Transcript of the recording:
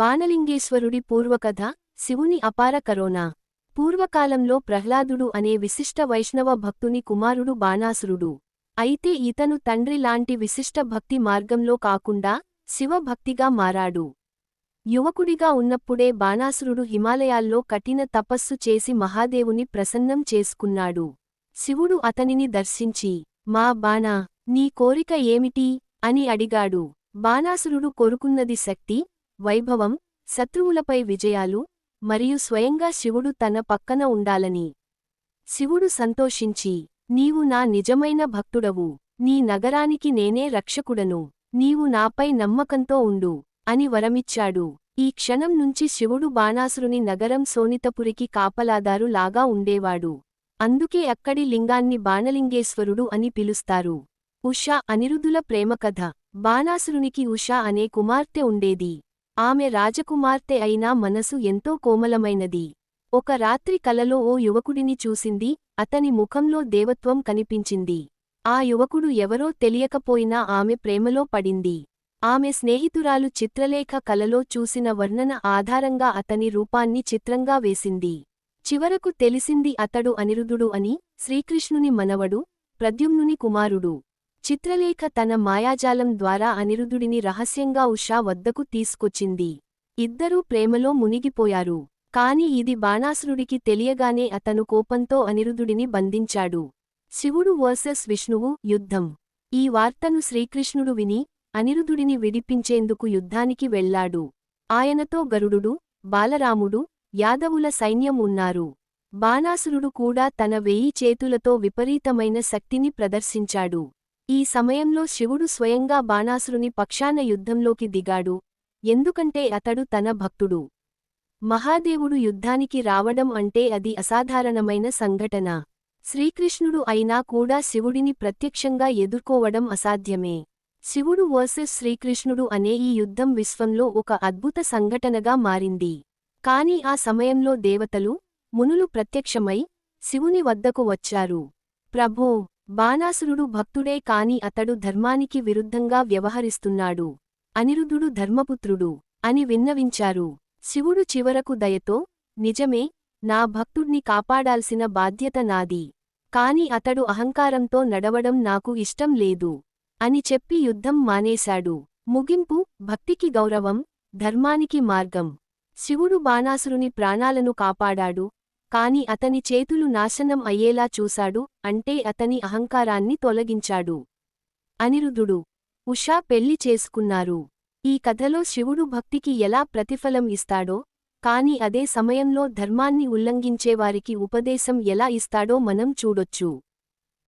బాణలింగేశ్వరుడి పూర్వకథ శివుని అపార కరోనా. పూర్వకాలంలో ప్రహ్లాదుడు అనే విశిష్ట వైష్ణవ భక్తుని కుమారుడు బాణాసురుడు. అయితే ఇతను తండ్రి లాంటి విశిష్ట భక్తి మార్గంలో కాకుండా శివభక్తిగా మారాడు. యువకుడిగా ఉన్నప్పుడే బాణాసురుడు హిమాలయాల్లో కఠిన తపస్సు చేసి మహాదేవుని ప్రసన్నం చేసుకున్నాడు. శివుడు అతనిని దర్శించి మా బాణా నీ కోరిక ఏమిటి? అని అడిగాడు. బాణాసురుడు కోరుకున్నది శక్తి వైభవం శత్రువులపై విజయాలు మరియు స్వయంగా శివుడు తన పక్కన ఉండాలని. శివుడు సంతోషించి నీవు నా నిజమైన భక్తుడవు. నీ నగరానికి నేనే రక్షకుడను. నీవు నాపై నమ్మకంతో ఉండు అని వరమిచ్చాడు. ఈ క్షణం నుంచి శివుడు బాణాసురుని నగరం సోనితపురికి కాపలాదారు లాగా ఉండేవాడు. అందుకే అక్కడి లింగాన్ని బాణలింగేశ్వరుడు అని పిలుస్తారు. ఉషా అనిరుద్ధుల ప్రేమకథ. బాణాసురునికి ఉషా అనే కుమార్తె ఉండేది. ఆమె రాజకుమార్తె అయినా మనసు ఎంతో కోమలమైనది. ఒక రాత్రి కలలో ఓ యువకుడిని చూసింది అతని ముఖంలో దేవత్వం కనిపించింది. ఆ యువకుడు ఎవరో తెలియకపోయినా ఆమె ప్రేమలో పడింది. ఆమె స్నేహితురాలు చిత్రలేఖ కలలో చూసిన వర్ణన ఆధారంగా అతని రూపాన్ని చిత్రంగా వేసింది. చివరకు తెలిసింది అతడు అనిరుధుడు అని శ్రీకృష్ణుని మనవడు ప్రద్యుమ్నుని కుమారుడు. చిత్రలేఖ తన మాయాజాలం ద్వారా అనిరుద్ధుడిని రహస్యంగా ఉషా వద్దకు తీసుకొచ్చింది. ఇద్దరూ ప్రేమలో మునిగిపోయారు. కాని ఇది బాణాసురుడికి తెలియగానే అతను కోపంతో అనిరుద్ధుడిని బంధించాడు. శివుడు వర్సెస్ విష్ణువు యుద్ధం. ఈ వార్తను శ్రీకృష్ణుడు విని అనిరుద్ధుడిని విడిపించేందుకు యుద్ధానికి వెళ్ళాడు ఆయనతో గరుడు బాలరాముడు యాదవుల సైన్యం ఉన్నారు. బాణాసురుడు కూడా తన వెయ్యి చేతులతో విపరీతమైన శక్తిని ప్రదర్శించాడు. ఈ సమయంలో శివుడు స్వయంగా బాణాసురుని పక్షాన యుద్ధంలోకి దిగాడు. ఎందుకంటే అతడు తన భక్తుడు. మహాదేవుడు యుద్ధానికి రావడం అంటే అది అసాధారణమైన సంఘటన. శ్రీకృష్ణుడు అయినా కూడా శివుడిని ప్రత్యక్షంగా ఎదుర్కోవడం అసాధ్యమే. శివుడు వర్సెస్ శ్రీకృష్ణుడు అనే ఈ యుద్ధం విశ్వంలో ఒక అద్భుత సంఘటనగా మారింది. కాని ఆ సమయంలో దేవతలు మునులు ప్రత్యక్షమై శివుని వద్దకు వచ్చారు. ప్రభో బాణాసురుడు భక్తుడే కాని అతడు ధర్మానికి విరుద్ధంగా వ్యవహరిస్తున్నాడు. అనిరుద్ధుడు ధర్మపుత్రుడు అని విన్నవించారు. శివుడు చివరకు దయతో నిజమే నా భక్తుడ్ని కాపాడాల్సిన బాధ్యత నాది. కాని అతడు అహంకారంతో నడవడం నాకు ఇష్టం లేదు అని చెప్పి యుద్ధం మానేశాడు. ముగింపు భక్తికి గౌరవం ధర్మానికి మార్గం. శివుడు బాణాసురుని ప్రాణాలను కాపాడాడు. కాని అతని చేతులు నాశనం అయ్యేలా చూశాడు అంటే అతని అహంకారాన్ని తొలగించాడు. అనిరుద్ధుడు ఉషా పెళ్ళి చేసుకున్నారు. ఈ కథలో శివుడు భక్తికి ఎలా ప్రతిఫలం ఇస్తాడో కాని అదే సమయంలో ధర్మాన్ని ఉల్లంఘించేవారికి ఉపదేశం ఎలా ఇస్తాడో మనం చూడొచ్చు.